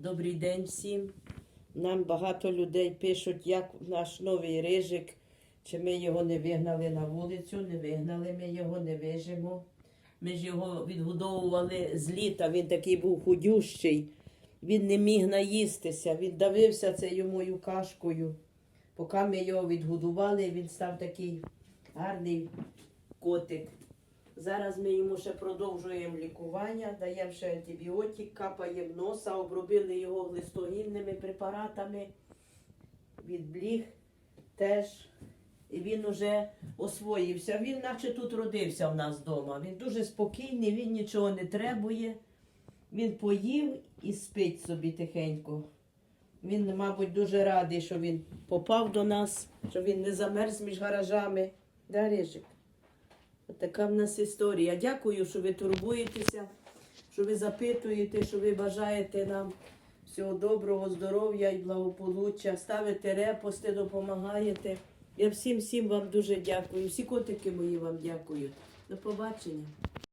Добрий день всім. Нам багато людей пишуть, як наш новий рижик, чи ми його не вигнали на вулицю, не вигнали ми його, не вижимо. Ми ж його відгодовували з літа, він такий був худющий, він не міг наїстися, він давився цією мою кашкою. Поки ми його відгодували, він став такий гарний котик. Зараз ми йому ще продовжуємо лікування, даємо ще антибіотик, капаємо носа, обробили його глистогінними препаратами від бліг теж. І він уже освоївся. Він наче тут родився в нас вдома. Він дуже спокійний, він нічого не требує. Він поїв і спить собі тихенько. Він, мабуть, дуже радий, що він попав до нас, що він не замерз між гаражами. Да, Рижик? Така в нас історія. Дякую, що ви турбуєтеся, що ви запитуєте, що ви бажаєте нам всього доброго, здоров'я і благополуччя. Ставите репости, допомагаєте. Я всім всім вам дуже дякую. Всі котики мої вам дякую. До побачення.